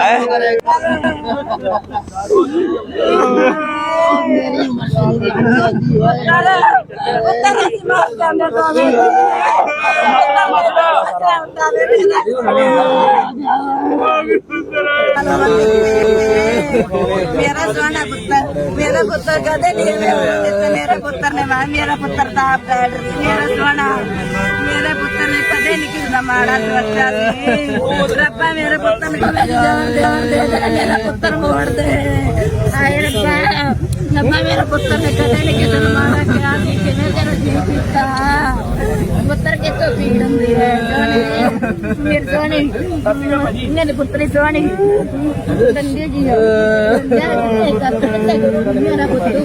ਹੈ। ਮੇਰਾ ਸੋਹਣਾ ਪੁੱਤਰ ਮੇਰਾ ਪੁੱਤਰ ਕਦੇ ਨਹੀਂ ਤੇ ਮੇਰੇ ਪੁੱਤਰ ਨੇ ਵਾ ਮੇਰਾ ਪੁੱਤਰ ਤਾਂ ਆਪ ਡਾਕਟਰ ਮੇਰਾ ਸੋਹਣਾ ਮੇਰੇ ਪੁੱਤਰ ਨੇ ਕਦੇ ਨਹੀਂ ਕਿਸੇ ਦਾ ਮਾੜਾ ਸੋਚਿਆ ਸੀ ਰੱਬਾ ਮੇਰੇ ਪੁੱਤਰ ਨੂੰ ਜਾਨ ਦੇ ਮੇਰਾ ਪੁੱਤਰ ਮੋੜ ਦੇ ਹਾਏ ਰੱਬਾ। ਰੱਬਾ ਮੇਰੇ ਪੁੱਤਰ ਨੇ ਕਦੇ ਨਹੀਂ ਕਿਸੇ ਨੂੰ ਮਾੜਾ ਕਿਹਾ ਸੀ ਕਿਵੇਂ ਤੇਰਾ ਜੀ ਕੀਤਾ? ਪੁੱਤਰ ਕੇ ਤੋਂ ਪੀੜ ਹੁੰਦੀ ਹੈ? ਮੇਰੇ ਸੋਹਣੀ। ਮੇਰੇ ਪੁੱਤਰੀ ਸੋਹਣੀ। ਦੰਦੇ ਜੀ ਹੋ। ਮੇਰਾ ਪੁੱਤਰ ਮੇਰਾ ਸੋਹਣੀ ਮੇਰਾ ਪੁੱਤਰ। ਦੀ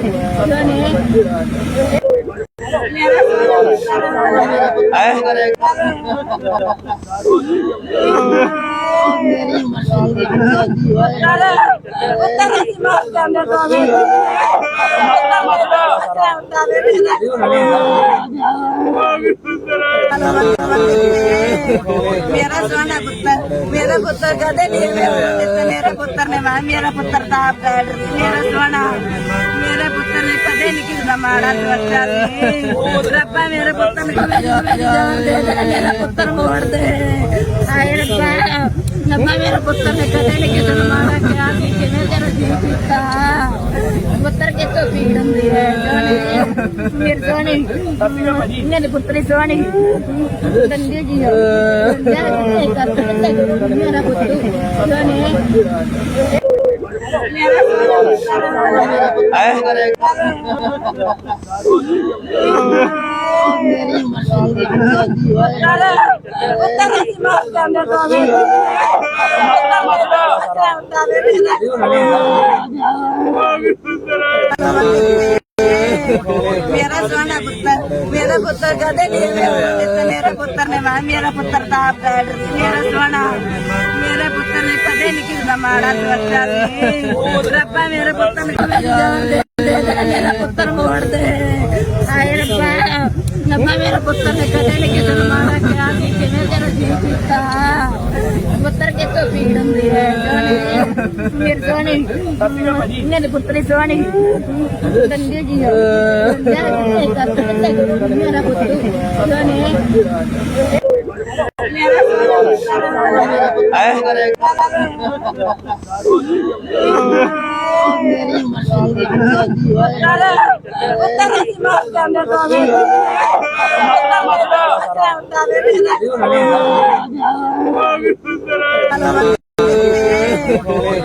ਮੇਰਾ ਸੋਹਣਾ ਪੁੱਤਰ ਮੇਰਾ ਪੁੱਤਰ ਕਦੇ ਨਹੀਂ ਤੇ ਪੁੱਤਰ ਨੇ ਵਾ ਮੇਰਾ ਪੁੱਤਰ ਤਾਂ ਆਪ ਮੇਰਾ ਸੋਹਣਾ ਮੇਰੇ ਪੁੱਤਰ ਨੇ ਕਦੇ ਨਹੀਂ ਕਿਸੇ ਦਾ ਮਾੜਾ ਸੋਚਿਆ ਸੀ ਰੱਬਾ ਮੇਰੇ ਪੁੱਤਰ ਨੂੰ ਕਦੇ ਜਾਨ ਦੇ ਦੇ ਮੇਰਾ ਪੁੱਤਰ ਮੋੜ ਦੇ ਹਾਏ ਰੱਬਾ ਰੱਬਾ ਮੇਰੇ ਪੁੱਤਰ ਨੇ ਕਦੇ ਨਹੀਂ ਕਿਸੇ ਨੂੰ ਮਾੜਾ ਕਿਹਾ ਸੀ ਕਿਵੇਂ ਤੇਰਾ ਜੀ ਕੀਤਾ। ਪੁੱਤਰ ਕੇ ਤੋਂ ਪੀੜ ਹੁੰਦੀ ਹੈ ਸੋਹਣੀ ਮੇਰੇ ਸੋਹਣੀ ਮੇਰੇ ਪੁੱਤਰੀ ਸੋਹਣੀ। ਦੰਦੇ ਜੀ ਹੋ ਮੇਰਾ ਪੁੱਤਰ ਮੇਰਾ ਪੁੱਤਰ ਸੋਹਣੀ ਮੇਰਾ ਪੁੱਤਰ ਦੀ ਮਾਰ ਜਾਂਦੇ ਸੋਹਣੀ ਮੇਰਾ ਸੋਹਣਾ ਪੁੱਤਰ ਮੇਰਾ ਪੁੱਤਰ ਕਦੇ ਨਹੀਂ ਤੇ ਮੇਰੇ ਪੁੱਤਰ ਨੇ ਵਾ ਮੇਰਾ ਪੁੱਤਰ ਤਾਂ ਆਪ ਡਾਕਟਰ ਮੇਰਾ ਸੋਹਣਾ, ਮੇਰੇ ਪੁੱਤਰ ਨੇ ਕਦੇ ਨਹੀਂ ਕਿਸੇ ਦਾ ਮਾੜਾ ਸੋਚਿਆ ਸੀ ਰੱਬਾ, ਮੇਰੇ ਪੁੱਤਰ ਨੂੰ ਮੇਰਾ ਪੁੱਤਰ ਮੋੜ ਦੇ ਹਾਏ ਰੱਬਾ। ਰੱਬਾ ਮੇਰੇ ਪੁੱਤਰ ਨੇ ਕਦੇ ਨਹੀਂ ਕਿਸੇ ਨੂੰ ਮਾੜਾ ਕਿਹਾ ਸੀ ਕਿਵੇਂ ਤੇਰਾ ਜੀ ਕੀਤਾ। ਪੁੱਤਰ ਕੇ ਤੋਂ ਪੀੜ ਹੁੰਦੀ ਹੈ ਸੋਹਣੀ ਮੇਰੇ ਸੋਹਣੀ। ਮੇਰੇ ਪੁੱਤਰੀ ਸੋਹਣੀ। ਦੰਦੇ ਜੀ ਹੋ ਮੇਰਾ ਪੁੱਤਰ ਮੇਰਾ ਸੋਹਣੀ ਮੇਰਾ ਪੁੱਤਰ ਦੀ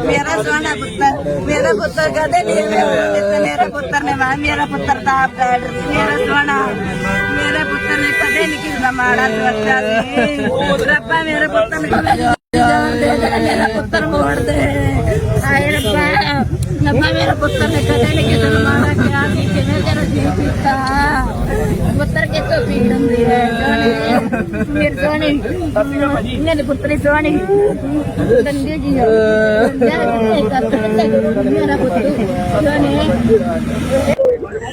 ਮੇਰਾ ਸੋਹਣਾ ਪੁੱਤਰ ਮੇਰਾ ਪੁੱਤਰ ਕਦੇ ਨਹੀਂ ਤੇ ਮੇਰੇ ਪੁੱਤਰ ਨੇ ਵਾ ਮੇਰਾ ਪੁੱਤਰ ਤਾਂ ਆਪ ਡਾਕਟਰ ਮੇਰਾ ਸੋਹਣਾ ਮੇਰੇ ਪੁੱਤਰ ਨੇ ਕਦੇ ਨਹੀਂ ਕਿਸੇ ਦਾ ਮਾੜਾ ਸੋਚਿਆ ਰੱਬਾ ਮੇਰੇ ਪੁੱਤਰ ਨੇ ਦੇ ਦੇ ਮੇਰਾ ਪੁੱਤਰ ਮੋੜ ਦੇ ਹਾਏ ਰੱਬਾ ਰੱਬਾ ਮੇਰੇ ਪੁੱਤਰ ਨੇ ਕਦੇ ਨਹੀਂ ਕਿਸੇ ਨੂੰ ਮਾੜਾ ਕਿਹਾ ਸੀ ਕਿਵੇਂ ਤੇਰਾ ਜੀ ਕੀਤਾ ਪੁੱਤਰ ਕੇ ਪੀੜ ਹੁੰਦੀ ਹੈ ਸੋਹਣੀ ਮੇਰੇ ਸੋਹਣੀ ਮੇਰੇ ਪੁੱਤਰੀ ਸੋਹਣੀ ਦੰਦੇ ਜੀ ਮੇਰਾ ਪੁੱਤਰ ਸੋਹਣੀ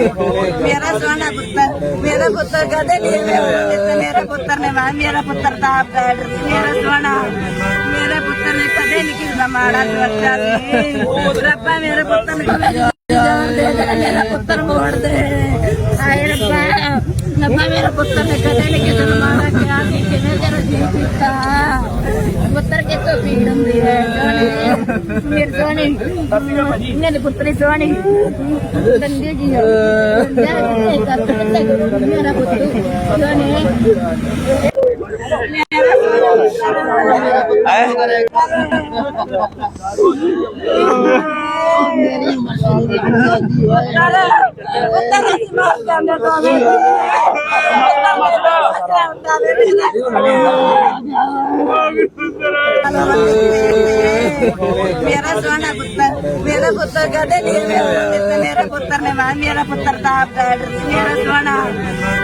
ਮੇਰਾ ਸੋਹਣਾ ਪੁੱਤਰ, ਮੇਰਾ ਪੁੱਤਰ ਕਦੇ ਨਹੀਂ ਤੇ ਮੇਰੇ ਪੁੱਤਰ ਨੇ ਵਾ ਮੇਰਾ ਪੁੱਤਰ ਤਾਂ ਆਪ ਡਾਕਟਰ ਮੇਰਾ ਸੋਹਣਾ, ਮੇਰੇ ਪੁੱਤਰ ਨੇ ਕਦੇ ਨਹੀਂ ਕਿਸੇ ਦਾ ਮਾੜਾ ਸੋਚਿਆ ਸੀ ਰੱਬਾ ਮੇਰੇ ਪੁੱਤਰ ਨੂੰ ਜਾਨ ਦੇ ਦੇ ਮੇਰਾ ਪੁੱਤਰ ਮੋੜ ਦੇ ਹਾਏ ਰੱਬਾ ਰੱਬਾ ਮੇਰੇ ਪੁੱਤਰ ਨੇ ਕਦੇ ਨਹੀਂ ਕਿਸੇ ਨੂੰ ਮਾੜਾ ਕਿਹਾ ਸੀ ਕਿਵੇਂ ਤੇਰਾ ਜੀ ਕੀਤਾ। ਪੁੱਤਰ ਕੇ ਤੋਂ ਪੀੜ ਹੁੰਦੀ ਹੈ ਸੋਹਣੀ। ਮੇਰੇ ਸੋਹਣੀ। ਮੇਰੇ ਪੁੱਤਰੀ ਸੋਹਣੀ। ਦੰਦੇ ਜੀ ਹੋ ਮੇਰਾ ਪੁੱਤਰ ਸੋਹਣੀ। ਮੇਰਾ ਪੁੱਤਰ ਦੀ ਮਾਰ ਜਾਂਦੇ ਸੋਹਣੀ ਮੇਰਾ ਸੋਹਣਾ ਪੁੱਤਰ ਮੇਰਾ ਪੁੱਤਰ ਕਦੇ ਨਹੀਂ ਤੇ ਪੁੱਤਰ ਨੇ ਵਾ ਮੇਰਾ ਪੁੱਤਰ ਤਾਂ ਆਪ ਡਾਕਟਰ ਮੇਰਾ ਸੋਹਣਾ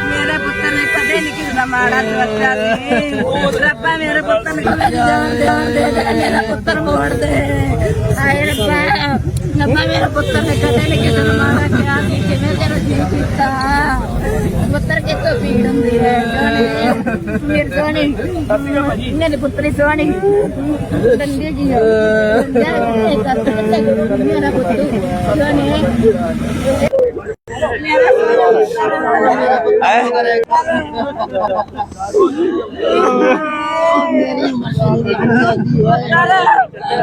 ਮੇਰੇ ਪੁੱਤਰ ਨੇ ਕਦੇ ਦਾ ਮਾੜਾ ਸੋਚਿਆ ਸੀ ਰੱਬਾ ਮੇਰੇ ਪੁੱਤ ਨੂੰ ਜਾਨ ਦੇ ਦੇ ਮੇਰਾ ਪੁੱਤਰ ਮੋੜ ਦੇ। ਹਾਏ ਰੱਬਾ ਰੱਬਾ ਮੇਰੇ ਪੁੱਤਰ ਨੇ ਕਦੇ ਨਹੀਂ ਕਿਸੇ ਨੂੰ ਮਾਰਾ ਕਿਹਾ ਕਿ ਕਿਵੇਂ ਤੇਰਾ ਜੀ ਕੀਤਾ। ਪੁੱਤਰ ਕੇ ਪੀੜ ਹੁੰਦੀ ਹੈ ਜਾਨੇ ਮੇਰੇ ਜਾਨੇ ਮੇਰੇ ਪੁੱਤਰੀ ਸੋਹਣੀ ਦੰਦੇ ਜੀ ਮੇਰਾ ਪੁੱਤਰ। ਜਾਨੇ ਹੈ?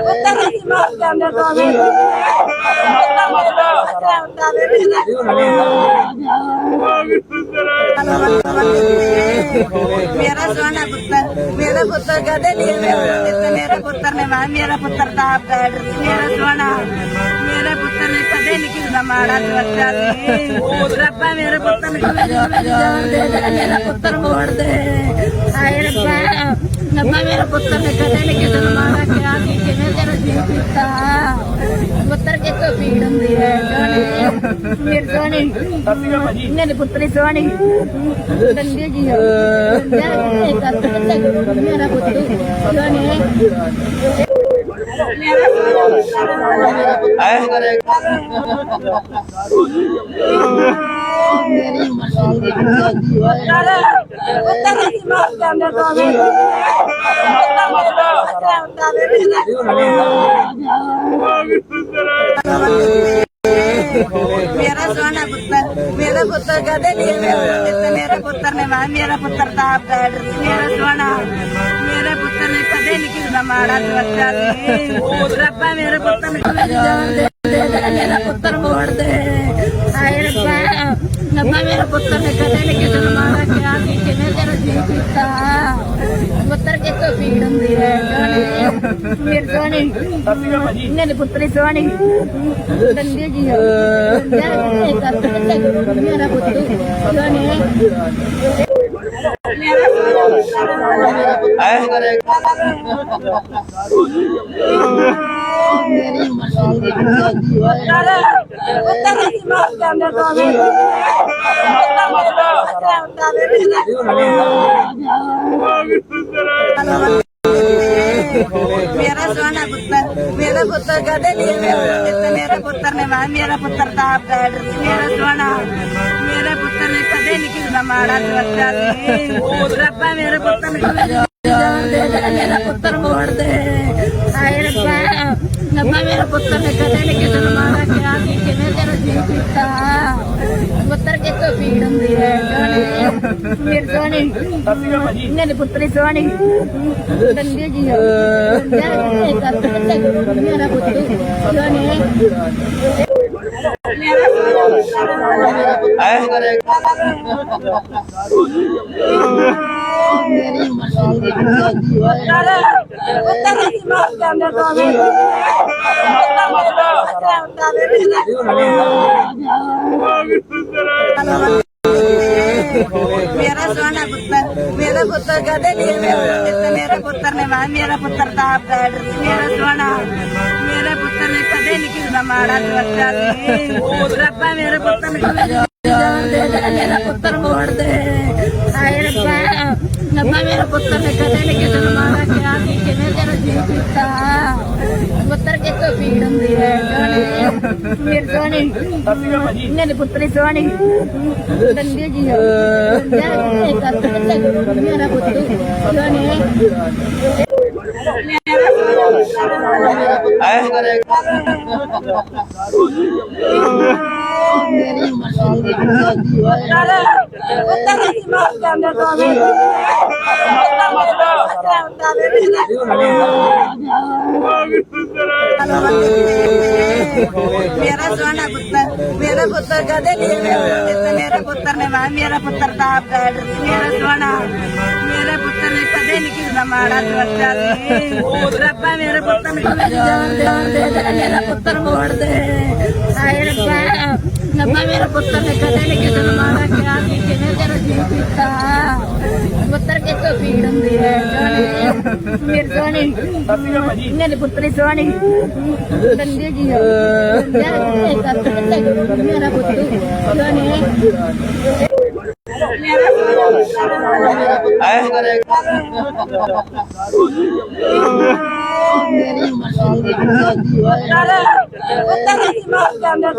ਪੁੱਤਰ ਦੀ ਮਾਰ ਜਾਂਦੇ ਦੋਵੇਂ ਮੇਰਾ ਸੋਹਣਾ ਪੁੱਤਰ ਮੇਰਾ ਪੁੱਤਰ ਕਦੇ ਨਹੀਂ ਮੇਰੇ ਪੁੱਤਰ ਨੇ ਮਾਂ ਮੇਰਾ ਪੁੱਤਰ ਤਾਂ ਆਪ ਡੈਡ ਮੇਰਾ ਸੋਹਣਾ ਮੇਰੇ ਪੁੱਤਰ ਨੇ ਕਦੇ ਨਹੀਂ ਕਿਸੇ ਦਾ ਮਾੜਾ ਸੋਚਿਆ ਸੀ ਰੱਬਾ ਮੇਰੇ ਪੁੱਤਰ ਨੂੰ ਮੇਰਾ ਪੁੱਤਰ ਮੋੜ ਦੇ ਹਾਏ ਰੱਬਾ ਰੱਬਾ ਮੇਰੇ ਪੁੱਤਰ ਨੇ ਕਦੇ ਨਹੀਂ ਕਿਸੇ ਨੂੰ ਮਾੜਾ ਕਿਹਾ ਕਿ ਕਿਵੇਂ ਤੇਰਾ ਜੀ ਕੀਤਾ। ਪੁੱਤਰ ਕੇ ਤੋਂ ਪੀੜ ਹੁੰਦੀ ਹੈ ਜਾਨੇ ਮੇਰੇ ਸੋਹਣੀ ਮੇਰੇ ਪੁੱਤਰੀ ਸੋਹਣੀ ਦੰਦੇ ਜੀ ਮੇਰਾ ਪੁੱਤਰ ਜਾਨੇ ਮੇਰਾ ਪੁੱਤਰ ਦੀ ਮਾਰ ਜਾਂਦੇ ਦੋਵੇਂ ਮੇਰਾ ਸੋਹਣਾ ਪੁੱਤਰ, ਮੇਰਾ ਪੁੱਤਰ ਕਦੇ ਨਹੀਂ ਮੇਰਾ ਮੇਰੇ ਪੁੱਤਰ ਨੇ ਮਾਂ ਮੇਰਾ ਪੁੱਤਰ ਤਾਂ ਆਪ ਡੈਡ ਮੇਰਾ ਸੋਹਣਾ, ਮੇਰੇ ਪੁੱਤਰ ਨੇ ਕਦੇ ਨਹੀਂ ਕਿਸੇ ਦਾ ਮਾੜਾ ਸੋਚਿਆ ਸੀ ਰੱਬਾ, ਮੇਰੇ ਪੁੱਤਰ ਨੂੰ ਜਾਨ ਦੇ ਦੇ ਮੇਰਾ ਪੁੱਤਰ ਮੋੜ ਦੇ ਹਾਏ ਰੱਬਾ ਰੱਬਾ ਮੇਰੇ ਪੁੱਤਰ ਨੇ ਕਦੇ ਨਹੀਂ ਕਿਸੇ ਨੂੰ ਮਾੜਾ ਕਿਹਾ ਕਿ ਕਿਵੇਂ ਤੇਰਾ ਜੀ ਕੀਤਾ। ਪੁੱਤਰ ਕੇ ਤੋਂ ਪੀੜ ਹੁੰਦੀ ਹੈ ਮੇਰੇ ਸੋਹਣੀ ਮੇਰੇ ਪੁੱਤਰੀ ਸੋਹਣੀ ਦੰਦੇ ਜੀ ਮੇਰਾ ਪੁੱਤਰ ਜਾਨੇ ਮੇਰਾ ਸੋਹਣਾ ਪੁੱਤਰ ਮੇਰਾ ਪੁੱਤਰ ਕਦੇ ਨਹੀਂ ਮੇਰੇ ਪੁੱਤਰ ਨੇ ਮਾਂ ਮੇਰਾ ਪੁੱਤਰ ਤਾਂ ਆਪ ਡੈਡ ਮੇਰਾ ਸੋਹਣਾ ਮਾੜਾ ਸੋਚਿਆ ਸੀ ਰੱਬਾ ਮੇਰੇ ਪੁੱਤਰ ਨੂੰ ਜਾਨ ਦੇ ਦੇ ਮੇਰਾ ਪੁੱਤਰ ਮੋੜ ਦੇ। ਹਾਏ ਰੱਬਾ ਰੱਬਾ ਮੇਰੇ ਪੁੱਤਰ ਨੇ ਕਦੇ ਨਹੀਂ ਕਿਸੇ ਨੂੰ ਮਾਰਾ ਕਿਹਾ ਕਿ ਕਿਵੇਂ ਤੇਰਾ ਜੀ ਕੀਤਾ। ਪੁੱਤਰ ਕੇ ਤੋਂ ਪੀੜ ਹੁੰਦੀ ਹੈ ਮੇਰੇ ਸੋਹਣੀ ਮੇਰੇ ਪੁੱਤਰੀ ਸੋਹਣੀ ਦੰਦੇ ਜੀ ਮੇਰਾ ਪੁੱਤਰ ਸੋਹਣੀ ਮੇਰਾ ਮੇਰਾ ਸੋਹਣਾ ਪੁੱਤਰ ਮੇਰਾ ਪੁੱਤਰ ਕਦੇ ਨਹੀਂ ਮੇਰੇ ਮੇਰੇ ਪੁੱਤਰ ਨੇ ਮਾਂ ਮੇਰਾ ਪੁੱਤਰ ਤਾਂ ਆਪ ਡੈਡ ਸੀ ਮੇਰਾ ਸੋਹਣਾ ਮੇਰੇ ਪੁੱਤਰ ਨੇ ਕਦੇ ਨਹੀਂ ਕਿਸੇ ਦਾ ਮਾੜਾ ਸੋਚਿਆ ਸੀ। ਰੱਬਾ ਮੇਰੇ ਪੁੱਤਰ ਨੇ ਪੁੱਤਰ ਮੋੜ ਦੇ। ਹਾਏ ਰੱਬਾ ਰੱਬਾ ਮੇਰੇ ਪੁੱਤਰ ਨੇ ਕਦੇ ਨਹੀਂ ਕਿਸੇ ਨੂੰ ਮਾਰਾ ਕਿਹਾ ਕਿ ਕਿਵੇਂ ਤੇਰਾ ਜੀ ਕੀਤਾ। ਪੁੱਤਰ ਕੇ ਤੋਂ ਪੀੜ ਹੁੰਦੀ ਹੈ ਮੇਰੇ ਸੋਹਣੀ ਮੇਰੇ ਪੁੱਤਰੀ ਸੋਹਣੀ ਦੰਦੇ ਜੀ ਮੇਰਾ ਪੁੱਤਰ ਜਾਨੇ ਮੇਰਾ ਪੁੱਤਰ ਦੀ ਮਾਰ ਜਾਂਦੇ ਦੋਵੇਂ ਮੇਰਾ ਸੋਹਣਾ ਪੁੱਤਰ ਮੇਰਾ ਪੁੱਤਰ ਕਦੇ ਨਹੀਂ ਮੇਰੇ ਮੇਰੇ ਪੁੱਤਰ ਨੇ ਮਾਂ ਮੇਰਾ ਪੁੱਤਰ ਤਾਂ ਆਪ ਡੈਡ ਮੇਰਾ ਸੋਹਣਾ ਮੇਰੇ ਪੁੱਤਰ ਨੇ ਕਦੇ ਨਹੀਂ ਕਿਸੇ ਮਾੜਾ ਸੋਚਿਆ ਸੀ ਰੱਬਾ ਮੇਰੇ ਪੁੱਤਰ ਨੂੰ ਮੇਰਾ ਪੁੱਤਰ ਮੋੜ ਦੇ ਹਾਏ ਰੱਬਾ ਰੱਬਾ ਮੇਰੇ ਪੁੱਤਰ ਨੇ ਕਦੇ ਨਹੀਂ ਕਿਸੇ ਮਾੜਾ ਕਿਹਾ ਕਿ ਕਿਵੇਂ ਤੇਰਾ ਜੀ ਕੀਤਾ, ਪੁੱਤਰ ਕੇ ਪੀੜ ਹੁੰਦੀ ਹੈ ਜਾਨੇ ਮੇਰੇ ਸੋਹਣੀ ਮੇਰੇ ਪੁੱਤਰੀ ਸੋਹਣੀ ਦੰਦੇ ਜੀ ਜਾਨੇ ਕਰਤ ਮੇਰਾ ਪੁੱਤਰ ਜਾਨੇ ਮੇਰਾ ਸੋਹਣਾ ਪੁੱਤਰ ਦੀ ਮਾਂ ਕਹਿੰਦੇ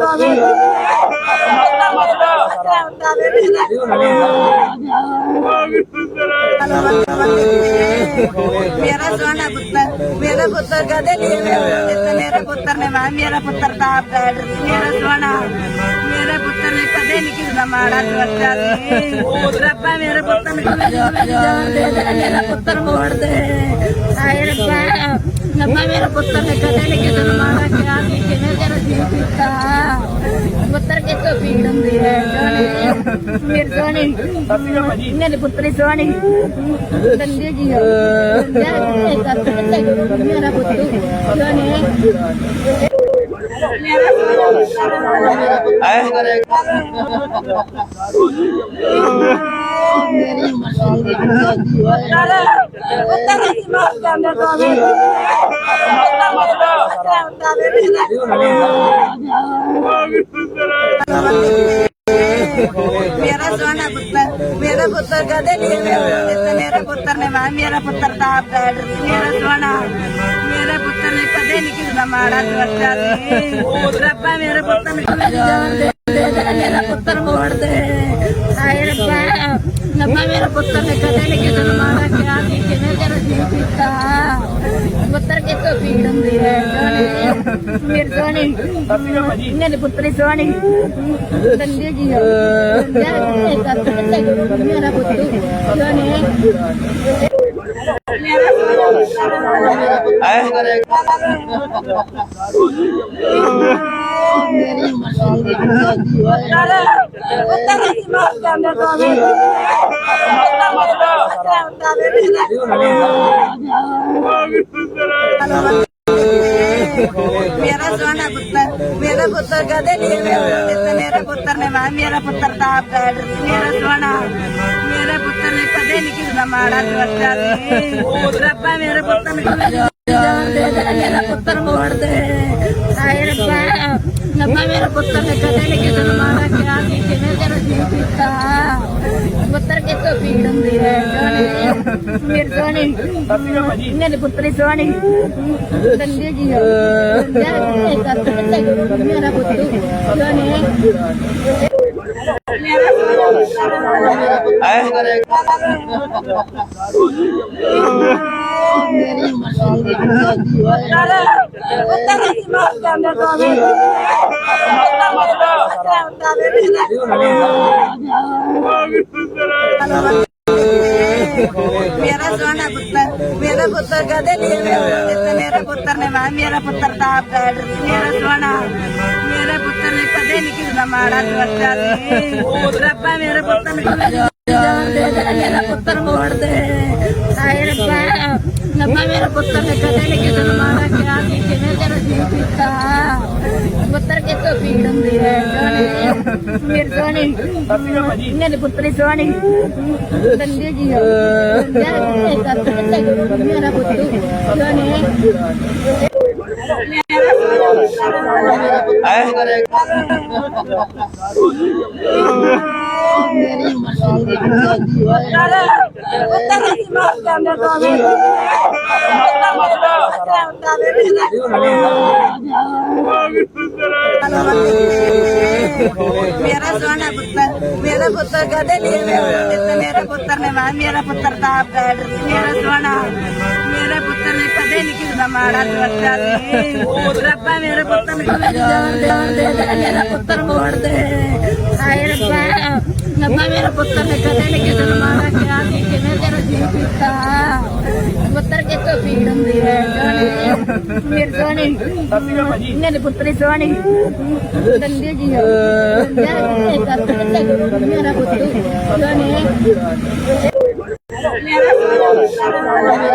ਕੋਵੇ ਮੇਰਾ ਸੋਹਣਾ ਪੁੱਤਰ ਮੇਰਾ ਪੁੱਤਰ ਕਦੇ ਨਹੀਂ ਦਿੱਤਾ ਮੇਰੇ ਪੁੱਤਰ ਨੇ ਮਾਂ ਮੇਰਾ ਪੁੱਤਰ ਤਾਂ ਆਪ ਡੈਡ ਮੇਰਾ ਸੋਹਣਾ ਮੇਰੇ ਪੁੱਤਰ ਨੇ ਕਦੇ ਨਹੀਂ ਕਿਸੇ ਦਾ ਮਾੜਾ ਸੋਚਿਆ ਸੀ ਰੱਬਾ ਮੇਰੇ ਪੁੱਤਰ ਨੂੰ ਮੇਰਾ ਪੁੱਤਰ ਮੋੜ ਦੇ ਹਾਏ ਰੱਬਾ। ਰੱਬਾ ਮੇਰੇ ਪੁੱਤਰ ਨੇ ਕਦੇ ਨਹੀਂ ਕਿਸੇ ਦਾ ਕਿਹਾ ਸੀ ਕਿਵੇਂ ਤੇਰਾ ਜੀ ਕੀਤਾ। ਪੁੱਤਰ ਕਿਤੋਂ ਪੀੜ ਹੁੰਦੀ ਹੈ ਜਾਨੇ ਮੇਰੇ ਜਾਨੇ ਮੇਰੇ ਪੁੱਤਰੀ ਸੋਹਣੀ ਗੰਦੇ ਜੀ ਹੋ ਜਾਨੇ ਕਰ ਮੇਰਾ ਪੁੱਤਰ ਜਾਨੇ ਮੇਰਾ ਪੁੱਤਰ ਦੀ ਮਾਂ ਕਹਿੰਦੇ ਕੋਵੇ ਮੇਰਾ ਸੋਹਣਾ ਪੁੱਤਰ ਮੇਰਾ ਪੁੱਤਰ ਕਦੇ ਨਹੀਂ ਦਿੱਤਾ ਮੇਰੇ ਪੁੱਤਰ ਨੇ ਮਾਂ ਮੇਰਾ ਪੁੱਤਰ ਤਾਂ ਆਪ ਡੈਡ ਮੇਰਾ ਸੋਹਣਾ ਮੇਰੇ ਪੁੱਤਰ ਨੇ ਕਦੇ ਨਹੀਂ ਕਿਸੇ ਦਾ ਮਾੜਾ ਸੋਚਿਆ ਰੱਬਾ ਮੇਰੇ ਪੁੱਤਰ ਨੂੰ ਮੇਰਾ ਪੁੱਤਰ ਮੋੜ ਦੇ ਰੱਬਾ ਮੇਰੇ ਪੁੱਤਰ ਨੇ ਕਦੇ ਨਹੀਂ ਕਿਸੇ ਦਾ ਮਾੜਾ ਕਿਹਾ ਸੀ ਕਿਵੇਂ ਤੇਰਾ ਜੀ ਕੀਤਾ? ਪੁੱਤਰ ਕਿਤੋਂ ਪੀੜ ਹੁੰਦੀ ਹੈ? ਮੇਰੇ ਸੋਹਣੀ। ਮੇਰੇ ਪੁੱਤਰੀ ਸੋਹਣੀ। ਗੰਦੇ ਜੀ ਹੋ। ਜਾਨੇ ਕਰ ਮੇਰਾ ਪੁੱਤਰ ਜਾਨੇ ਮੇਰਾ ਪੁੱਤਰ ਦੀ ਮਾਂ ਕਹਿੰਦੇ ਕੋਵੇ ਮੇਰਾ ਸੋਹਣਾ ਪੁੱਤਰ ਮੇਰਾ ਪੁੱਤਰ ਕਦੇ ਨਹੀਂ ਦਿੱਤਾ ਮੇਰੇ ਪੁੱਤਰ ਨੇ ਮਾਂ ਮੇਰਾ ਪੁੱਤਰ ਤਾਂ ਆਪ ਡੈਡ ਮੇਰਾ ਸੋਹਣਾ ਮੇਰੇ ਪੁੱਤਰ ਨੇ ਕਦੇ ਨਹੀਂ ਕਿਸੇ ਦਾ ਮਾੜਾ ਸੋਚਿਆ ਸੀ ਰੱਬਾ ਮੇਰੇ ਪੁੱਤਰ ਨੂੰ ਮੇਰਾ ਪੁੱਤਰ ਮੋੜ ਦੇ ਰੱਬਾ ਰੱਬਾ ਪੁੱਤਰ ਨੇ ਕਦੇ ਨਹੀਂ ਕਿਸੇ ਦਾ ਮਾੜਾ ਕਿਹਾ ਸੀ, ਕਿਵੇਂ ਤੇਰਾ ਜੀ ਕੀਤਾ? ਪੁੱਤਰ ਕਿਤੋਂ ਪੀੜ ਹੁੰਦੀ ਹੈ? ਜਾਨੇ ਮੇਰੇ ਸੋਹਣੀ, ਮੇਰੇ ਪੁੱਤਰੀ ਸੋਹਣੀ। ਗੰਦੇ ਜੀ ਹੋ? ਜਾਨੇ ਕਰ ਮੇਰਾ ਪੁੱਤਰ ਜਾਨੇ ਮੇਰਾ ਪੁੱਤਰ ਦੀ ਮਾਂ ਕਹਿੰਦੇ ਕੋਵੇ ਮੇਰਾ ਸੋਹਣਾ ਪੁੱਤਰ ਮੇਰਾ ਪੁੱਤਰ ਕਦੇ ਨਹੀਂ ਦਿੱਤਾ ਮੇਰੇ ਪੁੱਤਰ ਨੇ ਮਾਂ ਮੇਰਾ ਪੁੱਤਰ ਤਾਂ ਆਪ ਡੈਡ ਮੇਰਾ ਸੋਹਣਾ ਮੇਰੇ ਪੁੱਤਰ ਨੇ ਕਦੇ ਨਹੀਂ ਕਿਸੇ ਮਾੜਾ ਸੋਚਿਆ ਸੀ ਰੱਬਾ ਮੇਰੇ ਪੁੱਤਰ ਨੂੰ ਮੇਰਾ ਪੁੱਤਰ ਮੋੜ ਦੇ ਰੱਬਾ ਰੱਬਾ ਪੁੱਤਰ ਨੇ ਕਦੇ ਨਹੀਂ ਕਿਸੇ ਦਾ ਮਾੜਾ ਕਿਹਾ ਸੀ ਕਿਵੇਂ ਤੇਰਾ ਜੀ ਕੀਤਾ। ਪੁੱਤਰ ਕਿਤੋਂ ਪੀੜ ਹੁੰਦੀ ਹੈ ਜਾਨੇ ਮੇਰੇ ਸੋਹਣੀ ਮੇਰੇ ਪੁੱਤਰੀ ਸੋਹਣੀ ਗੰਦੇ ਜੀ ਹੋ ਜਾਨੇ ਕਰ ਮੇਰਾ ਪੁੱਤਰ ਜਾਨੇ ਮੇਰਾ ਪੁੱਤਰ ਦੀ ਮਾਂ ਕਹਿੰਦੇ ਕੋਵੇ ਮੇਰਾ ਸੋਹਣਾ ਪੁੱਤਰ ਮੇਰਾ ਪੁੱਤਰ ਕਦੇ ਨਹੀਂ ਮੇਰਾ ਪੁੱਤਰ ਨੇ ਮਾਂ ਮੇਰਾ ਪੁੱਤਰ ਤਾਂ ਆਪ ਡੈਡ ਮੇਰਾ ਸੋਹਣਾ ਮੇਰੇ ਪੁੱਤਰ ਨੇ ਕਦੇ ਨਹੀਂ ਕਿਸੇ ਮਾੜਾ ਸੋਚਿਆ ਸੀ। ਰੱਬਾ ਮੇਰੇ ਪੁੱਤਰ ਨੂੰ ਕਦੇ ਜਾਨ ਦੇ ਦੇ ਮੇਰਾ ਪੁੱਤਰ ਮੋੜ ਦੇ। ਹਾਏ ਰੱਬਾ ਰੱਬਾ ਮੇਰੇ ਪੁੱਤਰ ਨੇ ਕਦੇ ਨਹੀਂ ਕਿਸੇ ਮਾੜਾ ਕਿਹਾ ਸੀ, ਕਿਵੇਂ ਤੇਰਾ ਜੀ ਕੀਤਾ? ਪੁੱਤਰ ਕਿਤੋਂ ਪੀੜ ਹੁੰਦੀ ਹੈ ਜਾਨੇ ਮੇਰੇ ਸੋਹਣੀ, ਮੇਰੇ ਪੁੱਤਰੀ ਸੋਹਣੀ। ਗੰਦੇ ਜੀ ਮੇਰਾ ਪੁੱਤਰ ਜਾਨੇ ਮੇਰਾ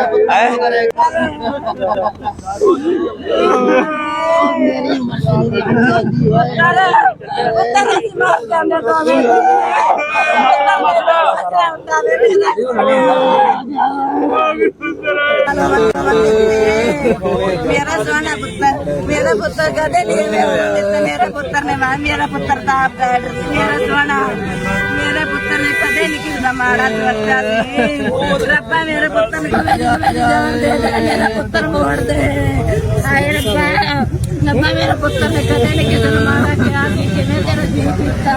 ਮੇਰਾ ਸੋਹਣਾ ਪੁੱਤਰ ਮੇਰਾ ਪੁੱਤਰ ਕਦੇ ਨਹੀਂ ਮੇਰੇ ਪੁੱਤਰ ਨੇ ਮਾਂ ਮੇਰਾ ਪੁੱਤਰ ਤਾਂ ਆਪ ਡਾਕਟਰ ਮੇਰਾ ਸੋਹਣਾ ਮੇਰੇ ਪੁੱਤਰ ਨੇ ਕਦੇ ਨਹੀਂ ਕਿਸੇ ਮਾੜਾ ਸੋਚਿਆ ਸੀ। ਰੱਬਾ ਮੇਰੇ ਪੁੱਤਰ ਨੂੰ ਕਦੇ ਜਾਨ ਦੇ ਦੇ ਮੇਰਾ ਪੁੱਤਰ ਮੋੜ ਦੇ ਹਾਏ ਰੱਬਾ ਰੱਬਾ ਮੇਰੇ ਪੁੱਤਰ ਨੇ ਕਦੇ ਨਹੀਂ ਕਿਸੇ ਮਾੜਾ ਕਿਹਾ ਸੀ। ਕਿਵੇਂ ਤੇਰਾ ਜੀ ਕੀਤਾ?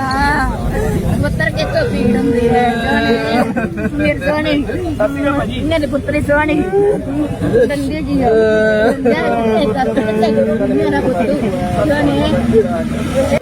ਪੁੱਤਰ ਕਿਤੋਂ ਪੀੜ ਹੁੰਦੀ ਹੈ? ਜਾਣੇ ਮੇਰੇ ਸੋਹਣੇ ਮੇਰੇ ਪੁੱਤਰ ਸੋਹਣੀ। ਡੰਡੇ ਜੀ ਮੇਰਾ ਪੁੱਤਰ ਜਾਣੇ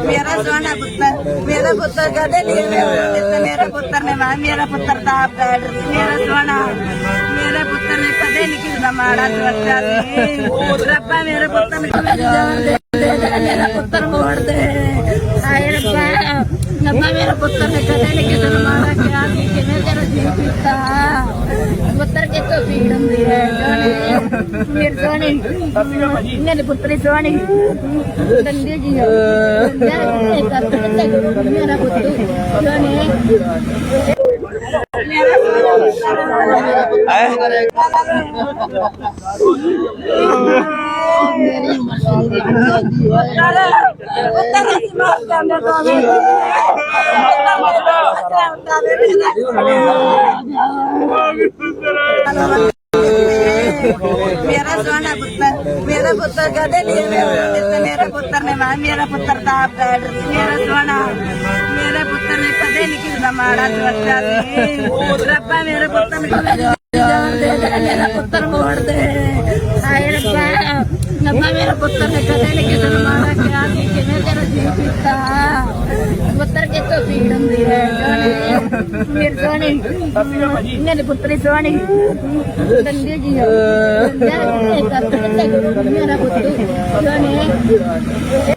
ਮੇਰਾ ਸੋਹਣਾ ਪੁੱਤਰ ਮੇਰਾ ਪੁੱਤਰ ਕਦੇ ਨਹੀਂ ਮੇਰੇ ਮੇਰੇ ਪੁੱਤਰ ਨੇ ਮਾਂ ਮੇਰਾ ਪੁੱਤਰ ਤਾਂ ਆਪ ਡਾਕਟਰ ਮੇਰਾ ਸੋਹਣਾ ਮੇਰੇ ਪੁੱਤਰ ਨੇ ਕਦੇ ਨਹੀਂ ਕਿਸੇ ਮਾੜਾ ਸੋਚਿਆ ਸੀ। ਰੱਬਾ ਮੇਰੇ ਪੁੱਤਰ ਨੂੰ ਕਦੇ ਜਾਨ ਦੇ? ਮੇਰਾ ਪੁੱਤਰ ਮੋੜ ਦੇ। ਹਾਏ ਰੱਬਾ ਰੱਬਾ ਮੇਰੇ ਪੁੱਤਰ ਨੇ ਕਦੇ ਨਹੀਂ ਕਿਸੇ ਮਾੜਾ ਕਿਹਾ ਸੀ। ਕਿਵੇਂ ਤੇਰਾ ਜੀ ਕੀਤਾ? ਪੁੱਤਰ ਕਿਤੋਂ ਪੀੜ ਹੁੰਦੀ ਹੈ? ਜਾਣੇ ਮੇਰੇ ਸੋਹਣੇ। ਮੇਰੇ ਪੁੱਤਰੀ ਸੋਹਣੀ। ਡੰਡੇ ਜੀ ਇਹ ਮੇਰਾ ਪੁੱਤਰ ਜਾਣੇ ਮੇਰਾ ਪੁੱਤਰ ਅਸੀਂ ਮੇਰਾ ਸੋਹਣਾ ਪੁੱਤਰ, ਮੇਰਾ ਪੁੱਤਰ ਕਦੇ ਨਹੀਂ ਮੇਰੇ ਮੇਰੇ ਪੁੱਤਰ ਨੇ ਮਾਂ ਮੇਰਾ ਪੁੱਤਰ ਤਾਂ ਆਪ ਡਾਕਟਰ ਸੀ। ਮੇਰਾ ਸੋਹਣਾ, ਮੇਰੇ ਪੁੱਤਰ ਨੇ ਕਦੇ ਨਹੀਂ ਕਿਸੇ ਮਾੜਾ ਸੋਚਿਆ ਸੀ। ਰੱਬਾ ਮੇਰੇ ਪੁੱਤਰ ਨੂੰ ਕਦੇ ਦੇ ਮੇਰਾ ਪੁੱਤਰ ਮੋੜ ਦੇ ਹਾਏ ਰੱਬਾ। ਰੱਬਾ ਮੇਰੇ ਪੁੱਤਰ ਨੇ ਕਦੇ ਨਹੀਂ ਕਿਸੇ ਦਾ ਮਾੜਾ ਕਿਹਾ ਸੀ ਕਿਵੇਂ ਤੇਰਾ ਜੀ ਕੀਤਾ? ਪੁੱਤਰ ਕਿਤੋਂ ਪੀੜ ਹੁੰਦੀ ਹੈ? ਜਾਣੇ ਮੇਰੇ ਸੋਹਣੇ। ਮੇਰੇ ਪੁੱਤਰੀ ਸੋਹਣੀ। ਡੰਡੇ ਜੀ ਇਹ ਮੇਰਾ ਪੁੱਤਰ ਜਾਣੇ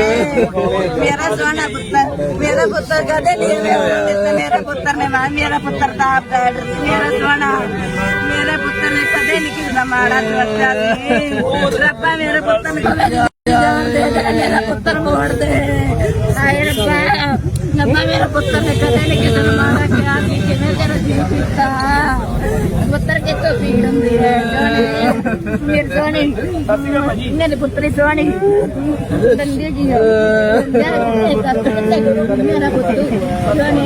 ਮਾਰ ਮੇਰਾ ਸੋਹਣਾ ਪੁੱਤਰ, ਮੇਰਾ ਪੁੱਤਰ ਕਦੇ ਨਹੀਂ ਮੇਰੇ ਮੇਰੇ ਪੁੱਤਰ ਨੇ ਮਾਂ ਮੇਰਾ ਪੁੱਤਰ ਤਾਂ ਆਪ ਡਾਕਟਰ ਮੇਰਾ ਸੋਹਣਾ, ਮੇਰੇ ਪੁੱਤਰ ਨੇ ਕਦੇ ਨਹੀਂ ਕਿਸੇ ਮਾੜਾ ਸੋਚਿਆ ਸੀ ਰੱਬਾ, ਮੇਰੇ ਪੁੱਤਰ ਨੂੰ ਮੇਰਾ ਪੁੱਤਰ ਮੋੜ ਦੇ ਹਾਏ ਰੱਬਾ ਰੱਬਾ, ਮੇਰੇ ਪੁੱਤਰ ਨੇ ਕਦੇ ਨਹੀਂ ਕਿਸੇ ਮਾੜਾ ਕਿਹਾ ਸੀ ਕਿਵੇਂ ਤੇਰਾ ਜੀ ਕੀਤਾ। ਪੁੱਤਰ ਕਿਤੋਂ ਪੀੜ ਹੁੰਦੀ ਹੈ? ਜਾਣੇ ਮੇਰੇ ਸੋਹਣੇ ਮੇਰੇ ਪੁੱਤਰ ਸੋਹਣੀ ਡੰਡੇ ਜੀ ਮੇਰਾ ਪੁੱਤਰ ਜਾਣੇ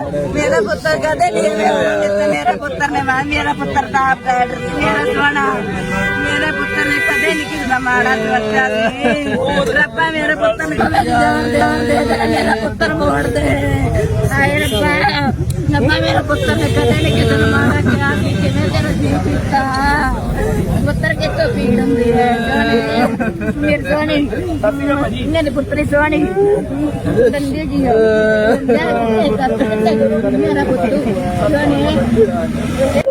ਪੁੱਤਰ ਕਦੇ ਨਹੀਂ ਮੇਰੇ ਮੇਰੇ ਪੁੱਤਰ ਨੇ ਮਾਂ ਮੇਰਾ ਪੁੱਤਰ ਤਾਂ ਆਪ ਡਾਕਟਰ ਮੇਰਾ ਸੋਹਣਾ। ਮੇਰੇ ਪੁੱਤਰ ਨੇ ਕਦੇ ਨਹੀਂ ਕਿਸੇ ਦਾ ਮਾੜਾ ਸੋਚਿਆ ਸੀ ਰੱਬਾ ਮੇਰੇ ਪੁੱਤਰ ਨੂੰ ਜਾਨ ਦੇ ਮੇਰਾ ਪੁੱਤਰ ਮੋੜ ਦੇ ਹਾਏ ਰੱਬਾ। ਰੱਬਾ ਮੇਰੇ ਪੁੱਤਰ ਨੇ ਕਦੇ ਨਹੀਂ ਕਿਸੇ ਦਾ ਮਾੜਾ ਕਿਹਾ ਕਿਵੇਂ ਤੇਰਾ ਜੀ ਕੀਤਾ। ਪੁੱਤਰ ਕਿਤੋਂ ਪੀੜ ਹੁੰਦੀ ਹੈ ਜਾਣੇ ਮੇਰੇ ਸੋਹਣੇ ਮੇਰੇ ਪੁੱਤਰੀ ਸੋਹਣੀ। ਡੰਡੇ ਜੀ ਮੇਰਾ ਪੁੱਤਰ ਸੋਹਣੀ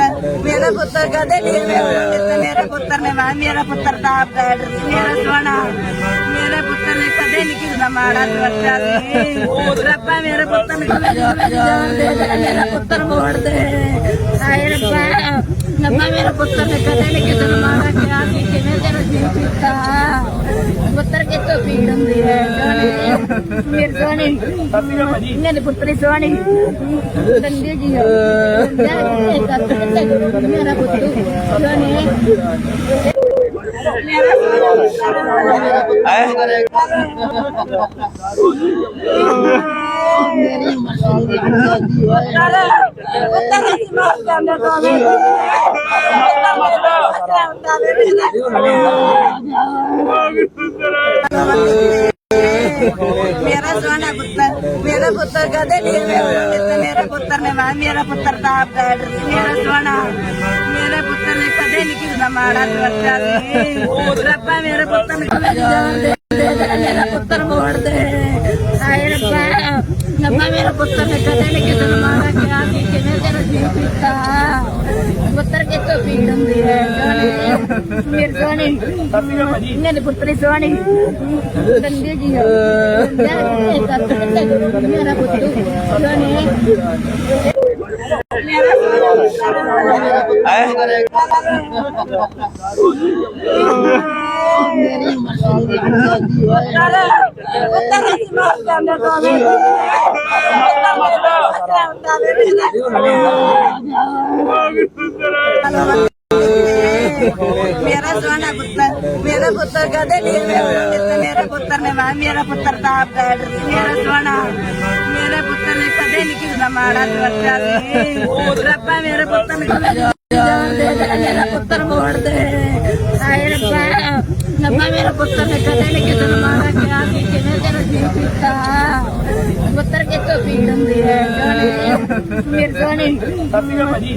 ਪੁੱਤਰ ਕਦੇ ਨਹੀਂ ਮੇਰੇ ਮੇਰੇ ਪੁੱਤਰ ਨੇ ਮੈਂ ਮੇਰਾ ਪੁੱਤਰ ਤਾਂ ਆਪ ਡਾਕਟਰ ਮੇਰਾ ਸੋਹਣਾ। ਮੇਰੇ ਪੁੱਤਰ ਨੇ ਕਦੇ ਨਹੀਂ ਕਿਸੇ ਦਾ ਮਾੜਾ ਸੋਚਿਆ ਸੀ ਰੱਬਾ, ਮੇਰੇ ਪੁੱਤਰ ਨੂੰ ਮੇਰਾ ਪੁੱਤਰ ਮੋੜ ਦੇ ਹਾਏ ਰੱਬਾ। ਰੱਬਾ ਮੇਰੇ ਪੁੱਤਰ ਨੇ ਕਦੇ ਨਹੀਂ ਕਿਸੇ ਦਾ ਮਾੜਾ ਕਿਹਾ ਸੀ, ਕਿਵੇਂ ਤੇਰਾ ਜੀ ਕੀਤਾ? ਪੁੱਤਰ ਕਿਤੋਂ ਪੀੜ ਹੁੰਦੀ ਹੈ ਮੇਰੇ ਸੋਹਣੇ ਮੇਰੇ ਪੁੱਤਰੀ ਸੋਹਣੀ। ਦੰਦੇ ਜੀ ਮੇਰਾ ਪੁੱਤੂ ਸੋਹਣੇ ਮੇਰਾ ਪੁੱਤਰ ਮੇਰਾ ਸੋਹਣਾ ਪੁੱਤਰ ਮੇਰਾ ਪੁੱਤਰ ਕਦੇ ਨਹੀਂ ਵੇ ਮੇਰੇ ਪੁੱਤਰ ਨੇ ਮਾਂ ਮੇਰਾ ਪੁੱਤਰ ਤਾਂ ਆਪ ਡੈਡ ਮੇਰਾ ਸੋਹਣਾ ਮੇਰੇ ਪੁੱਤਰ ਨੇ ਕਦੇ ਨਹੀਂ ਕਿਸੇ ਦਾ ਮਾੜਾ ਸੋਚਿਆ ਸੀ ਰੱਬਾ ਮੇਰੇ ਪੁੱਤਰ ਨੂੰ ਕਦੇ ਜਾਣ ਦੇ, ਮੇਰਾ ਪੁੱਤਰ ਮੋੜ ਦੇ ਹਾਏ ਰੱਬਾ ਰੱਬਾ ਮੇਰਾ ਪੁੱਤਰ ਨੇ ਕਦੇ ਨਹੀਂ ਕਿਸੇ ਨੂੰ ਮਾੜਾ ਕਿਹਾ ਸੀ ਕਿਵੇਂ ਤੇਰਾ ਜੀ ਕੀਤਾ? ਪੁੱਤਰ ਕੇ ਪੀੜ ਹੁੰਦੀ ਹੈ? ਜਾਣੇ ਮੇਰੇ ਸੋਹਣੀ। ਮੇਰੇ ਪੁੱਤਰੀ ਸੋਹਣੀ। ਦੰਦੇ ਜੀ ਮੇਰਾ ਪੁੱਤੂ। ਸੋਹਣੇ। ਮੇਰਾ ਪੁੱਤਰ ਦੀ ਮਾਰ ਜਾਂਦੇ ਤੋਂ ਮੇਰਾ ਸੋਹਣਾ ਪੁੱਤਰ ਮੇਰਾ ਪੁੱਤਰ ਕਦੇ ਨਹੀਂ ਵੇ ਮੇਰੇ ਪੁੱਤਰ ਨੇ ਮਾਂ ਮੇਰਾ ਪੁੱਤਰ ਤਾਂ ਆਪ ਡੈਡ ਮੇਰਾ ਸੋਹਣਾ ਮੇਰੇ ਪੁੱਤਰ ਨੇ ਕਦੇ ਨਹੀਂ ਕਿਸੇ ਦਾ ਮਾੜਾ ਸੋਚਿਆ ਸੀ ਰੱਬਾ ਮੇਰੇ ਪੁੱਤਰ ਨੂੰ ਕਦੇ ਦੇ, ਮੇਰਾ ਪੁੱਤਰ ਮੋੜ ਦੇ ਹਾਏ ਰੱਬਾ ਰੱਬਾ ਮੇਰੇ ਪੁੱਤਰ ਨੇ ਕਦੇ ਨਹੀਂ ਕਿਸੇ ਨੂੰ ਮਾੜਾ ਕਿਹਾ ਸੀ ਕਿਵੇਂ ਤੇਰਾ ਜੀ ਕੀਤਾ? ਪੁੱਤਰ ਕੇ ਤੋਂ ਪੀੜ ਹੁੰਦੀ ਹੈ? ਜਾਣੇ ਮੇਰੇ ਸੋਹਣੀ।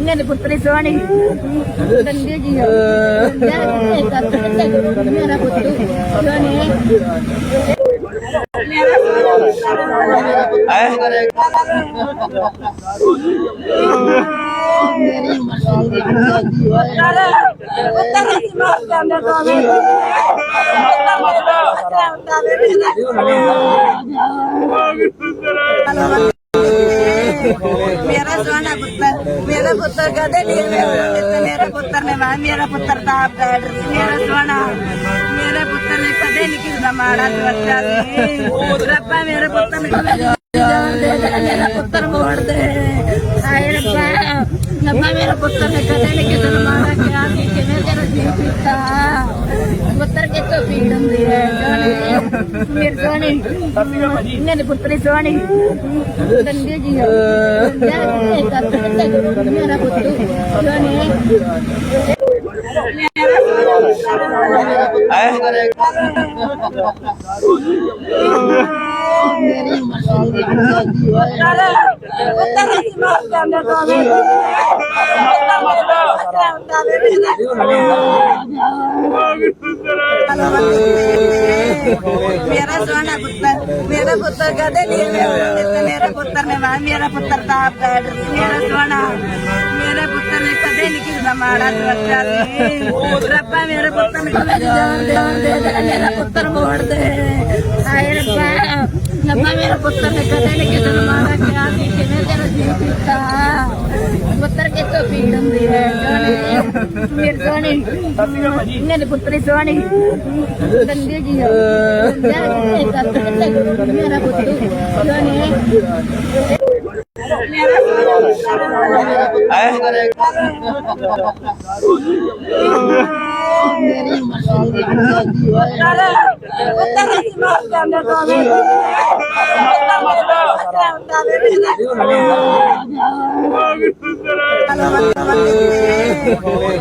ਮੇਰੇ ਪੁੱਤਰੀ ਸੋਹਣੀ। ਦੰਦੇ ਜੀ ਮੇਰਾ ਪੁੱਤੂ ਸੋਹਣੇ। ਮੇਰਾ ਪੁੱਤਰ ਸੋਹਣਾ ਪੁੱਤਰ ਪੁੱਤਰ ਕਦੇ ਨਹੀਂ ਵੇ ਮੇਰੇ ਪੁੱਤਰ ਨੇ ਮਾਂ ਮੇਰਾ ਪੁੱਤਰ ਤਾਂ ਆਪ ਡੈਡ ਮੇਰਾ ਸੋਹਣਾ। ਮੇਰੇ ਪੁੱਤਰ ਨੇ ਕਦੇ ਨਹੀਂ ਕਿਸੇ ਦਾ ਮਾੜਾ ਸੋਚਿਆ ਸੀ ਰੱਬਾ, ਮੇਰੇ ਪੁੱਤਰ ਨੂੰ ਮੇਰਾ ਪੁੱਤਰ ਮੋੜ ਦੇ ਹਾਏ ਰੱਬਾ। ਰੱਬਾ ਮੇਰੇ ਪੁੱਤਰ ਨੇ ਕਦੇ ਨਹੀਂ ਕਿਸੇ ਨੂੰ ਮਾੜਾ ਕਿਹਾ ਸੀ ਕਿਵੇਂ ਤੇਰਾ ਜੀ ਕੀਤਾ। ਪੁੱਤਰ ਕੇ ਤੋਂ ਪੀੜ ਹੈ ਜਾਣੇ ਮੇਰੇ ਸੋਹਣੀ ਮੇਰੇ ਪੁੱਤਰੀ ਸੋਹਣੀ। ਦੰਦੇ ਜੀ ਹੋ ਮੇਰਾ ਪੁੱਤੂ ਸੋਹਣੇ ਪੁੱਤਰ ਦੀ ਮਾਰ ਜਾਂਦੇ ਤੋਂ ਮੇਰਾ ਸੋਹਣਾ ਪੁੱਤਰ ਮੇਰਾ ਪੁੱਤਰ ਕਦੇ ਨਹੀਂ ਮੇਰਾ ਪੁੱਤਰ ਨੇ ਮਾਂ ਮੇਰਾ ਪੁੱਤਰ ਤਾਂ ਆਪ ਡੈਡ ਮੇਰਾ ਸੋਹਣਾ ਮੇਰੇ ਪੁੱਤਰ ਨੇ ਕਦੇ ਨਹੀਂ ਕਿਸੇ ਦਾ ਮਾੜਾ ਸੋਚਿਆ ਸੀ। ਰੱਬਾ ਮੇਰੇ ਪੁੱਤਰ ਨੂੰ ਕਦੇ ਜਾਣ ਦੇ ਮੇਰਾ ਪੁੱਤਰ ਮੋੜ ਦੇ। ਹਾਏ ਰੱਬਾ ਰੱਬਾ ਮੇਰੇ ਪੁੱਤਰ ਨੇ ਕਦੇ ਨਹੀਂ ਕਿਸੇ ਨੂੰ ਮਾੜਾ ਕਿਹਾ ਸੀ, ਕਿਵੇਂ ਤੇਰਾ ਜੀ ਕੀਤਾ? ਪੁੱਤਰ ਕੇ ਤੋਂ ਪੀੜ ਹੁੰਦੀ ਹੈ, ਜਾਣੇ, ਮੇਰੇ ਸੋਹਣੀ ਮੇਰੇ ਪੁੱਤਰੀ ਸੋਹਣੀ ਦੰਦੇ ਜੀ ਮੇਰਾ ਪੁੱਤਰ ਦੀ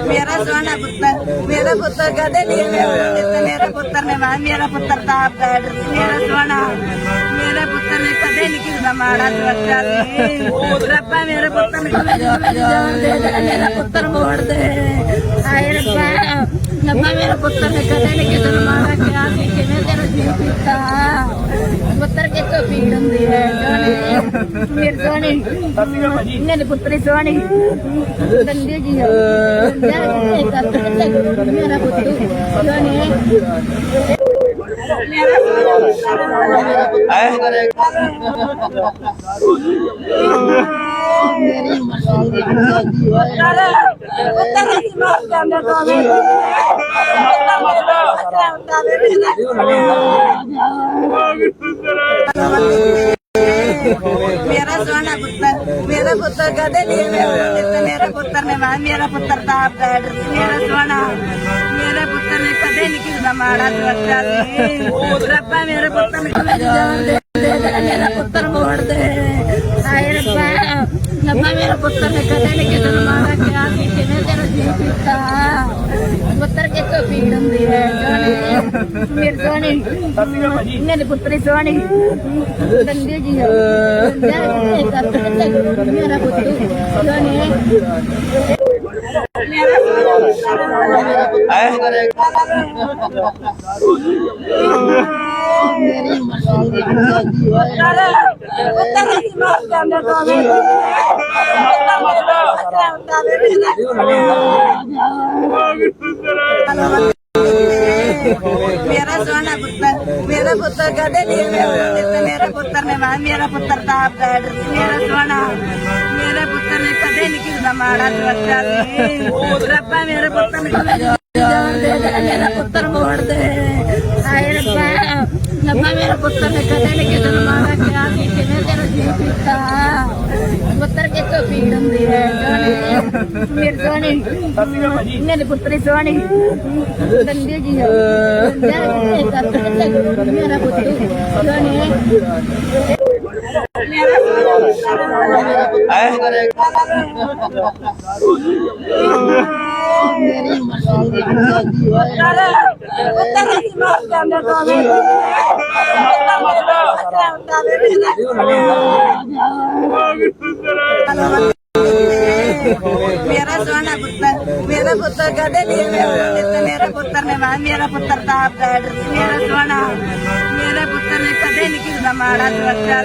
ਮੇਰਾ ਸੋਹਣਾ ਪੁੱਤਰ, ਮੇਰਾ ਪੁੱਤਰ ਕਦੇ ਨਹੀਂ ਵੇ ਮੇਰੇ ਪੁੱਤਰ ਨੇ ਮਾਂ ਮੇਰਾ ਪੁੱਤਰ ਤਾਂ ਆਪ ਡੈਡ ਮੇਰਾ ਸੋਹਣਾ। ਮੇਰੇ ਪੁੱਤਰ ਨੇ ਕਦੇ ਨਹੀਂ ਕਿਸੇ ਮਾੜਾ ਸੋਚਿਆ ਸੀ ਰੱਬਾ ਮੇਰੇ ਪੁੱਤਰ ਨੂੰ ਕਦੇ ਦੇ ਦੇ, ਮੇਰਾ ਪੁੱਤਰ ਮੋੜ ਦੇ। ਹਾਏ ਰੱਬਾ ਰੱਬਾ ਮੇਰੇ ਪੁੱਤਰ ਨੇ ਕਦੇ ਨਹੀਂ ਕਿਸੇ ਮਾੜਾ ਕਿਹਾ ਸੀ ਕਿਵੇਂ ਤੇਰਾ ਜੀ ਕੀਤਾ। ਪੁੱਤਰ ਕੇ ਤੋਂ ਪੀੜ ਹੁੰਦੀ ਹੈ ਜਾਣੇ। ਮੇਰੇ ਸੋਹਣੀ ਮੇਰੇ ਪੁੱਤਰੀ ਸੋਹਣੀ ਦੰਦੇ ਜੀ ਹੋ ਮੇਰਾ ਪੁੱਤਰ ਦੀ ਮੇਰਾ ਸੋਹਣਾ ਪੁੱਤਰ, ਮੇਰਾ ਪੁੱਤਰ ਕਦੇ ਨਹੀਂ ਮੇਰਾ ਪੁੱਤਰ ਨੇ ਮਾਂ ਮੇਰਾ ਪੁੱਤਰ ਤਾਂ ਆਪ ਡੈਡ ਮੇਰਾ ਸੋਹਣਾ ਪੁੱਤਰ ਨੇ ਦਾ ਮਾੜਾ ਸੋਚਿਆ ਸੀ। ਰੱਬਾ ਮੇਰੇ ਪੁੱਤਰ ਨੂੰ ਮੇਰੀ ਜਾਨ ਦੇ। ਮੇਰਾ ਪੁੱਤਰ ਮੋੜ ਦੇ। ਹਾਏ ਰੱਬਾ ਰੱਬਾ ਮੇਰਾ ਪੁੱਤਰ ਨੇ ਕਦੇ ਨਹੀਂ ਕਿਸੇ ਨੂੰ ਮਾੜਾ ਕਿਹਾ ਸੀ, ਕਿਵੇਂ ਤੇਰਾ ਜੀ ਕੀਤਾ? ਪੁੱਤਰ ਕਿਤੋਂ ਪੀੜ ਹੁੰਦੀ ਹੈ ਜਾਨੇ ਮੇਰੇ ਸੋਹਣੇ ਮੇਰੇ ਪੁੱਤਰ ਸੋਹਣੇ ਦੰਦੇ ਜੀ ਮੇਰਾ ਪੁੱਤਰ ਸੋਹਣੇ ਮੇਰਾ ਸੋਹਣਾ ਪੁੱਤਰ, ਮੇਰਾ ਪੁੱਤਰ ਕਦੇ ਨਹੀਂ ਮੇਰਾ ਪੁੱਤਰ ਨੇ ਮਾਂ ਮੇਰਾ ਪੁੱਤਰ ਤਾਂ ਆਪ ਡੈਡ ਸੀ ਮੇਰਾ ਸੋਹਣਾ। ਮੇਰੇ ਪੁੱਤਰ ਕਦੇ ਨਹੀਂ ਕਿਸੇ ਮਾੜਾ ਸੋਚਿਆ ਸੀ ਰੱਬਾ ਮੇਰੇ ਪੁੱਤਰ ਨੂੰ ਮੇਰੀ ਜਾਨ ਦੇ ਦੇ ਮੇਰਾ ਪੁੱਤਰ ਮੋੜ ਦੇ। ਹਾਏ ਰੱਬਾ ਰੱਬਾ ਮੇਰੇ ਪੁੱਤਰ ਨੇ ਕਦੇ ਨਹੀਂ ਕਿਸੇ ਮਾੜਾ ਕਿਹਾ ਸੀ ਕਿਵੇਂ ਤੇਰਾ ਜੀ ਕੀਤਾ। ਪੁੱਤਰ ਕਿਤੋਂ ਪੀੜ ਹੁੰਦੀ ਹੈ ਜਾਨੇ ਮੇਰੇ ਸੋਹਣੇ ਮੇਰੇ ਪੁੱਤਰ ਸੋਹਣੇ ਦੰਦੇ ਜੀ ਮੇਰਾ ਪੁੱਤਰ ਸੋਹਣੇ ਮੇਰਾ ਸੋਹਣਾ ਪੁੱਤਰ ਮੇਰਾ ਪੁੱਤਰ ਕਦੇ ਨਹੀਂ ਹੋਇਆ ਮੇਰਾ ਪੁੱਤਰ ਨੇ ਮਾਂ ਮੇਰਾ ਪੁੱਤਰ ਤਾਂ ਆਪ ਡੈਡ ਮੇਰਾ ਸੋਹਣਾ ਮੇਰੇ ਪੁੱਤਰ ਨੇ ਕਦੇ ਨਹੀਂ ਕਿਸੇ ਦਾ ਮਾੜਾ ਸੋਚਿਆ